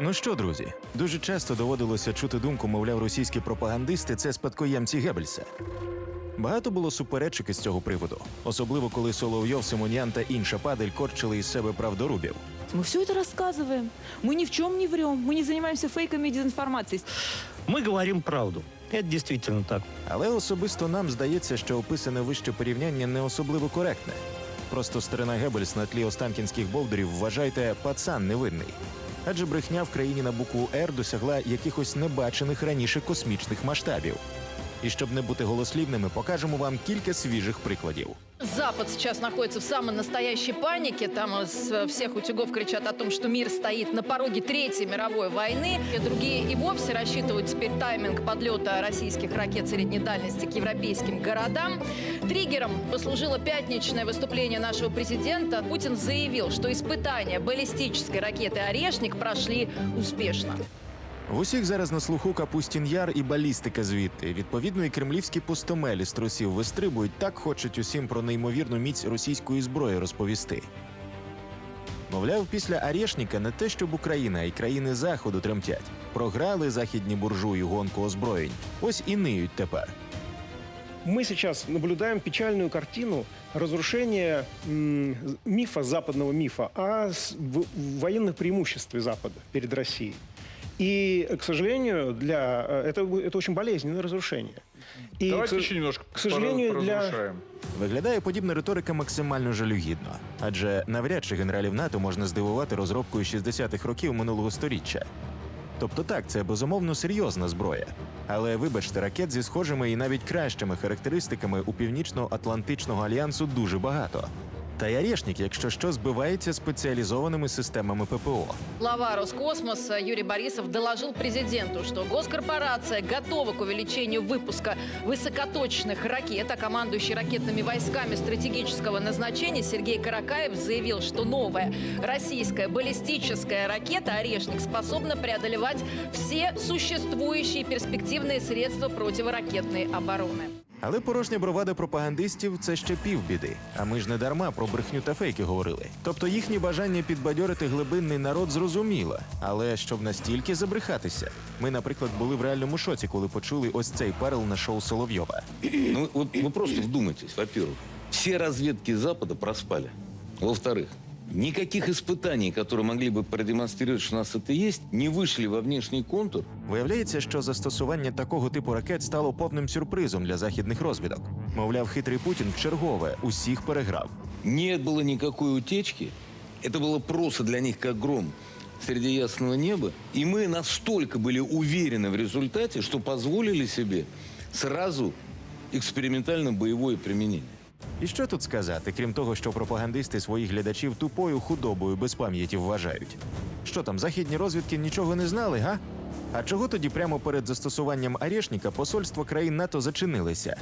Ну що, друзі, дуже часто доводилося чути думку, мовляв, російські пропагандисти це спадкоємці Геббельса. Багато було суперечок із цього приводу, особливо коли Соловйов, Симонян та інша падаль корчили із себе правдорубів. Мы все это рассказываем. Мы ни в чем не врем. Мы не занимаемся фейками и дезинформацией. Мы говорим правду. Это действительно так. Але особисто нам здається, що описане вище порівняння не особливо коректне. Просто старина Геббельс на тлі останкінських бовдурів вважайте пацан невинний. Адже брехня в країні на букву Р досягла якихось небачених раніше космічних масштабів. І щоб не бути голослівними, покажемо вам кілька свіжих прикладів. Запад сейчас находится в самой настоящей панике. Там с всех утюгов кричат о том, что мир стоит на пороге Третьей мировой войны. И другие и вовсе рассчитывают теперь тайминг подлета российских ракет средней дальности к европейским городам. Триггером послужило пятничное выступление нашего президента. Путин заявил, что испытания баллистической ракеты «Орешник» прошли успешно. В усіх зараз на слуху Капустін Яр і балістика звідти. Відповідно, і кремлівські пустомелі з трусів вистрибують, так хочуть усім про неймовірну міць російської зброї розповісти. Мовляв, після Арешніка не те, щоб Україна, й країни Заходу тремтять. Програли західні буржуї гонку озброєнь. Ось і ниють тепер. Мы сейчас наблюдаем печальную картину разрушения м, мифа, западного мифа о с- в- военных преимуществе Запада перед Россией. И, к сожалению, для э, это, это очень болезненное разрушение. И, Давайте к со- еще немножко к сожалению, для- поразрушаем. Виглядає подібна риторика максимально жалюгідно, адже навряд чи генералів НАТО можна здивувати розробкою 60-х років минулого сторіччя. Тобто так, це безумовно серйозна зброя. Але вибачте, ракет зі схожими і навіть кращими характеристиками у Північно-Атлантичного альянсу дуже багато. Та й Орешник, якщо що, збивається спеціалізованими системами ППО. Глава Роскосмоса Юрий Борисов доложил президенту, что госкорпорация готова к увеличению выпуска высокоточных ракет, а командующий ракетными войсками стратегического назначения Сергей Каракаев заявил, что новая российская баллистическая ракета «Орешник» способна преодолевать все существующие перспективные средства противоракетной обороны. Але порожня бровада пропагандистів це ще півбіди. А ми ж не дарма про брехню та фейки говорили. Тобто їхнє бажання підбадьорити глибинний народ зрозуміло. Але щоб настільки забрехатися, ми, наприклад, були в реальному шоці, коли почули ось цей перл на шоу Соловйова. Ну, вот вы просто вдумайтесь. Во-первых, все разведки Запада проспали. Во-вторых, никаких испытаний, которые могли бы продемонстрировать, что у нас это есть, не вышли во внешний контур. Виявляється, що застосування такого типу ракет стало повним сюрпризом для західних розвідок. Мовляв, хитрий Путін вчергове усіх переграв. Не было никакой утечки. Это было просто для них как гром среди ясного неба. И мы настолько были уверены в результате, что позволили себе сразу экспериментально боевое применение. І що тут сказати, крім того, що пропагандисти своїх глядачів тупою худобою без пам'яті вважають? Що там, західні розвідки нічого не знали, га? А чого тоді прямо перед застосуванням Арешніка посольства країн НАТО зачинилися?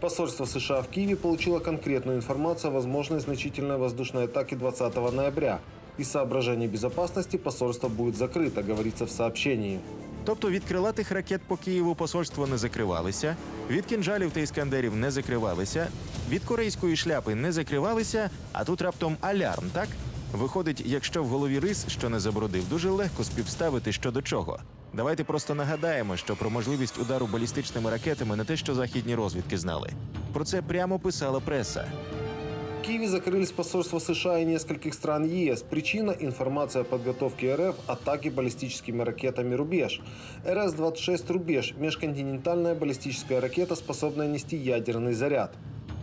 Посольство США в Киеве получило конкретную информацию о возможной значительной воздушной атаке 20 ноября. Из соображений безопасности посольство будет закрыто, говорится в сообщении. Тобто від крилатих ракет по Києву посольство не закривалися, від кінжалів та іскандерів не закривалися, від корейської шляпи не закривалися, а тут раптом алярм, так? Виходить, якщо в голові рис, що не забродив, дуже легко співставити що до чого. Давайте просто нагадаємо, що про можливість удару балістичними ракетами не те, що західні розвідки знали. Про це прямо писала преса. В Киеве закрылись посольства США и нескольких стран ЕС. Причина – информация о подготовке РФ атаки баллистическими ракетами «Рубеж». РС-26 «Рубеж» – межконтинентальная баллистическая ракета, способная нести ядерный заряд.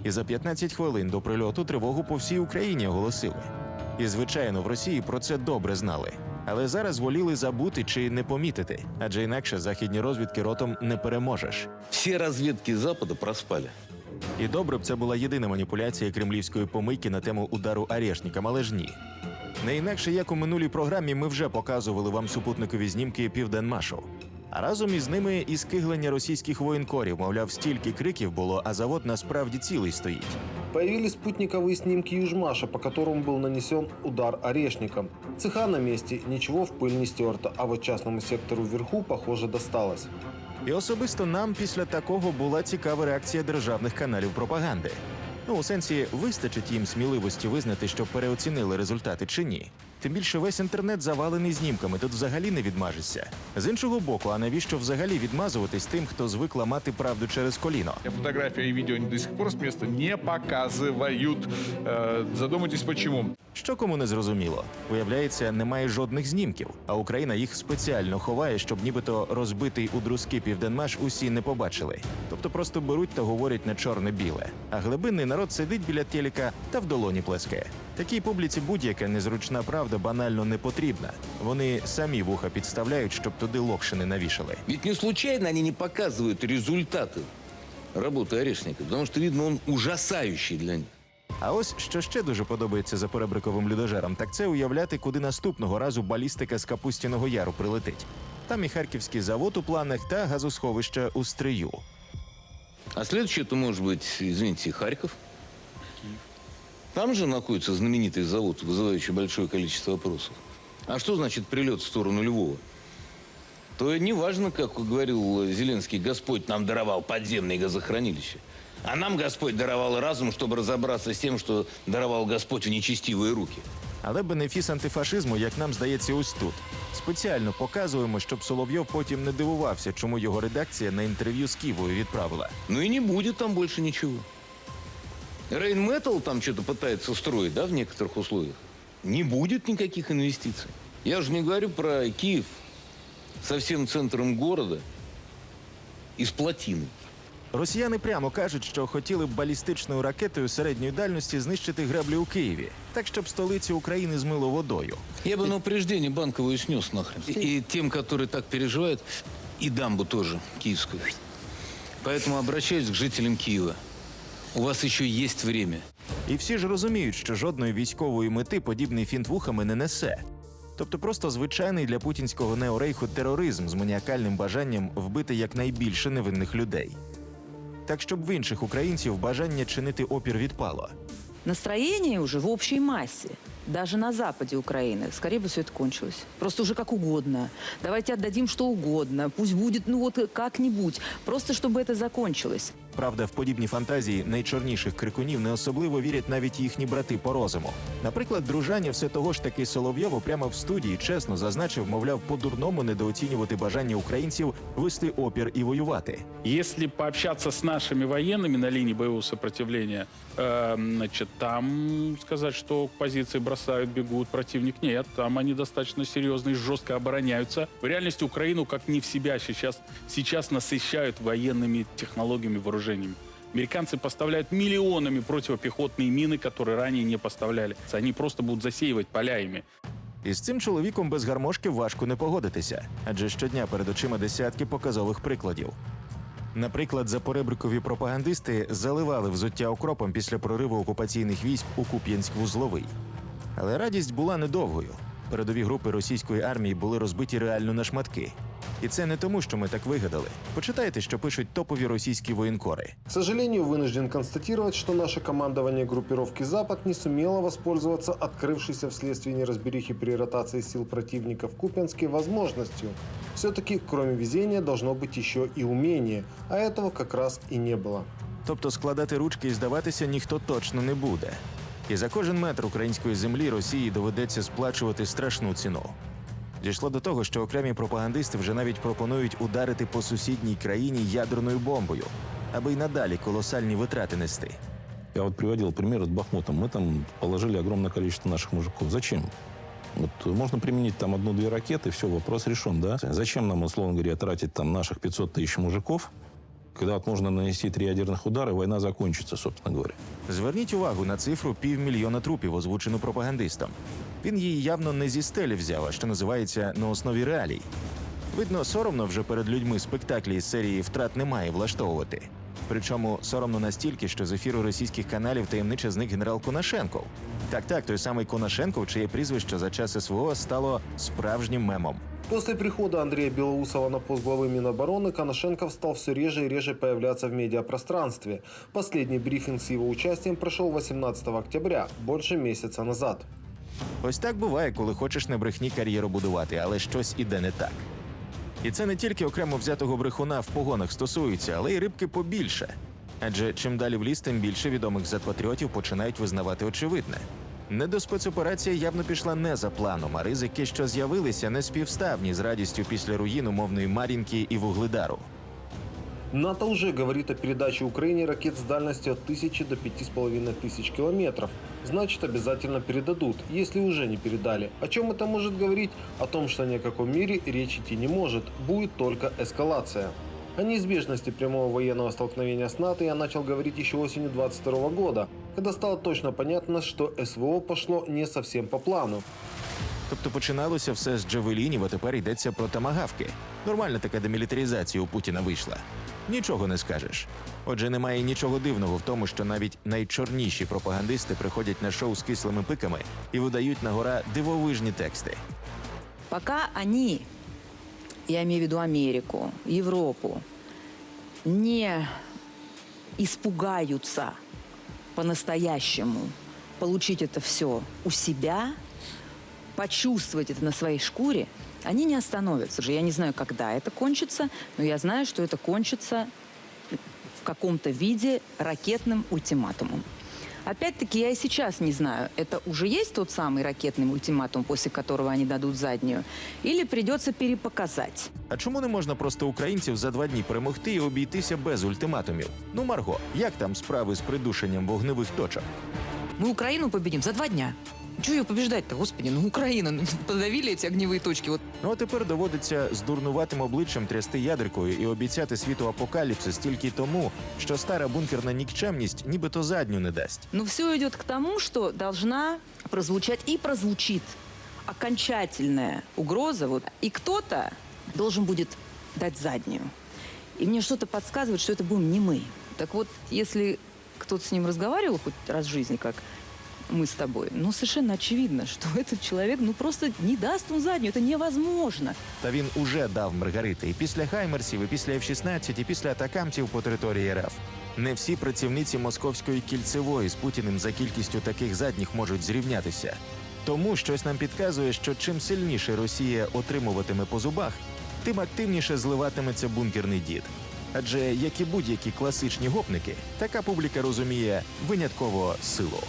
І за 15 хвилин до прильоту тривогу по всій Україні оголосили. І звичайно, в Росії про це добре знали. Але зараз воліли забути чи не помітити, адже інакше західні розвідки ротом не переможеш. Все разведки Запада проспали. І добре б це була єдина маніпуляція кремлівської помийки на тему удару Арешнікам, але ж ні. Не інакше як у минулій програмі ми вже показували вам супутникові знімки Південмашу. А разом із ними і скиглення російських воєнкорів, мовляв, стільки криків було, а завод насправді цілий стоїть. Появились спутниковые снимки Южмаша, по которому был нанесен удар орешником. Цеха на месте, ничего в пыль не стерто, а вот частному сектору вверху, похоже, досталось. І особисто нам після такого була цікава реакція державних каналів пропаганди. Ну, у сенсі, вистачить їм сміливості визнати, що переоцінили результати чи ні. Тим більше весь інтернет завалений знімками, тут взагалі не відмажешся. З іншого боку, а навіщо взагалі відмазуватись тим, хто звик ламати правду через коліно? Фотография и видео они до сих пор с места не показывают. Э, Задумайтесь, почему. Що кому не зрозуміло? Виявляється, немає жодних знімків, а Україна їх спеціально ховає, щоб нібито розбитий у друзки південмаш усі не побачили. Тобто просто беруть та говорять на чорне-біле. А глибинний народ сидить біля телека та в долоні плескає. Такій публіці будь-яка незручна правда банально не потрібна. Вони самі вуха підставляють, щоб туди локшини навішали. Ведь не случайно они не показывают результаты работы Орешника, потому что, видно, он ужасающий для них. А ось що ще дуже подобається за перебриковим людожерам, так це уявляти, куди наступного разу балістика з Капустіного Яру прилетить. Там і харківський завод у планах та газосховище у стрию. А следующее это может быть, извините, Харьков. Там же находится знаменитый завод, вызывающий большое количество вопросов. А что значит прилет в сторону Львова? То неважно, как говорил Зеленский, Господь нам даровал подземные газохранилища. А нам Господь даровал разум, чтобы разобраться с тем, что даровал Господь в нечестивые руки. Але бенефіс антифашизму, як нам здається, ось тут. Спеціально показуємо, щоб Соловйов потім не дивувався, чому його редакція на інтерв'ю з Ківою відправила. Ну и не будет там больше ничего. Рейн Метал там что-то пытается строить, да, в некоторых условиях. Не будет никаких инвестиций. Я уже не говорю про Киев со всем центром города из плотины. Росіяни прямо кажуть, що хотіли б балістичною ракетою середньої дальності знищити греблі у Києві, так щоб столицю України змило водою. Я бы на упреждение банковую снес нахрен. И тем, которые так переживают, и дамбу тоже киевскую. Поэтому обращаюсь к жителям Киева. У вас еще есть время. І всі ж розуміють, що жодної військової мети подібний фінт вухами не несе. Тобто просто звичайний для путінського неорейху тероризм з маніакальним бажанням вбити якнайбільше невинних людей. Так щоб в інших українців бажання чинити опір відпало. Настроение уже в общей массе. Даже на западе Украины. Скорее бы все это кончилось. Просто уже как угодно. Давайте отдадим что угодно. Пусть будет, ну вот как-нибудь. Просто чтобы это закончилось. Правда, в подібні фантазії найчорніших крикунів не особливо вірять навіть їхні брати по розуму. Наприклад, дружання все того ж таки Соловйову прямо в студії чесно зазначив, мовляв, по-дурному недооцінювати бажання українців вести опір і воювати. Если пообщаться с нашими военными на линии боевого сопротивления, э, значит, там сказать, что позиции бросают, бегут, противник нет. Там они достаточно серьезно и жестко обороняются. В реальности Украину как не в себя сейчас, сейчас насыщают военными технологиями, вооружениями. Американцы поставляют миллионами противопехотные мины, которые ранее не поставляли. Они просто будут засеивать поля ими. І з цим чоловіком без гармошки важко не погодитися, адже щодня перед очима десятки показових прикладів. Наприклад, запоребрикові пропагандисти заливали взуття окропом після прориву окупаційних військ у Куп'янськ-Вузловий. Але радість була недовгою. Передові групи російської армії були розбиті реально на шматки. І це не тому, що ми так вигадали. Почитайте, що пишуть топові російські воєнкори. К сожалению, вынужден констатировать, что наше командование группировки «Запад» не сумело воспользоваться открывшейся вследствие неразберихи при ротации сил противника в Купянске возможностью. Все-таки, кроме везения, должно быть еще и умение, а этого как раз и не было. Тобто складати ручки і здаватися ніхто точно не буде. І за кожен метр української землі Росії доведеться сплачувати страшну ціну. Дійшло до того, що окремі пропагандисти вже навіть пропонують ударити по сусідній країні ядерною бомбою, аби й надалі колосальні витрати нести. Я вот приводил пример с Бахмутом. Мы там положили огромное количество наших мужиков. Зачем? Вот можно применить там одну-две ракеты, все, вопрос решен, да? Зачем нам, условно говоря, тратить там наших 500 тысяч мужиков, когда можно нанести три ядерных удара, война закончится, собственно говоря. Зверніть увагу на цифру півмільйона трупів, озвучену пропагандистом. Він її явно не зі стелі взяв, а що називається на основі реалій. Видно, соромно вже перед людьми спектаклі із серії втрат немає влаштовувати. Причому соромно настільки, що з ефіру російських каналів таємниче зник генерал Конашенков. Так, так, той самий Конашенков, чиє прізвище за час СВО стало справжнім мемом. После прихода Андрея Белоусова на пост главы Минобороны Коношенков стал все реже и реже появляться в медиапространстве. Последний брифинг с его участием прошел 18 октября, больше месяца назад. Ось так буває, коли хочеш на брехні кар'єру будувати, але щось іде не так. І це не тільки окремо взятого брехуна в погонах стосується, але й рибки побільше. Адже чим далі в ліс, тим більше відомих зет-патріотів починають визнавати очевидне. Недоспецоперація явно пішла не за планом, а ризики, що з'явилися, не співставні з радістю після руїн умовної Мар'їнки і Вугледару. НАТО уже говорит о передаче Украине ракет с дальностью от 1000 до 5500 километров. Значит, обязательно передадут, если уже не передали. О чем это может говорить? О том, что ни о каком мире речь идти не может. Будет только эскалация. О неизбежности прямого военного столкновения с НАТО я начал говорить еще осенью 22 года, когда стало точно понятно, что СВО пошло не совсем по плану. Тобто починалося все з джавелінів, а тепер йдеться про тамагавки. Нормальна така демілітаризація у Путіна вийшла. Нічого не скажеш. Отже, немає нічого дивного в тому, що навіть найчорніші пропагандисти приходять на шоу з кислими пиками і видають на гора дивовижні тексти. Пока они, я имею в виду Америку, Европу, не испугаются по-настоящему получить это все у себя, почувствовать это на своей шкуре, они не остановятся же. Я не знаю, когда это кончится, но я знаю, что это кончится в каком-то виде ракетным ультиматумом. Опять-таки, я и сейчас не знаю, это уже есть тот самый ракетный ультиматум, после которого они дадут заднюю, или придется перепоказать. А чому не можна просто українців за два дні перемогти і обійтися без ультиматумів? Ну, Марго, як там справи з придушенням вогневих точок? Мы Украину победим за два дня. Чего ее побеждать-то, господи? Ну, Украина, ну, подавили эти огневые точки. Вот Ну а тепер доводиться з дурнуватим обличчям трясти ядеркою і обіцяти світу апокаліпсис тільки тому, що стара бункерна нікчемність нібито задню не дасть. Но все идет к тому, что должна прозвучать и прозвучит окончательная угроза, вот, и кто-то должен будет дать заднюю. И мне что-то подсказывает, что это будем не мы. Так вот, если кто-то с ним разговаривал хоть раз в жизни, как мы с тобой, ну, совершенно очевидно, что этот человек, ну, просто не даст он заднюю. Это невозможно. Та він уже дав Маргарити і після Хаймерсів, і після F-16, і після атакамців по території РФ. Не всі працівниці московської кільцевої з Путіним за кількістю таких задніх можуть зрівнятися. Тому щось нам підказує, що чим сильніше Росія отримуватиме по зубах, тим активніше зливатиметься бункерний дід. Адже як і будь-які класичні гопники, така публіка розуміє винятково силу.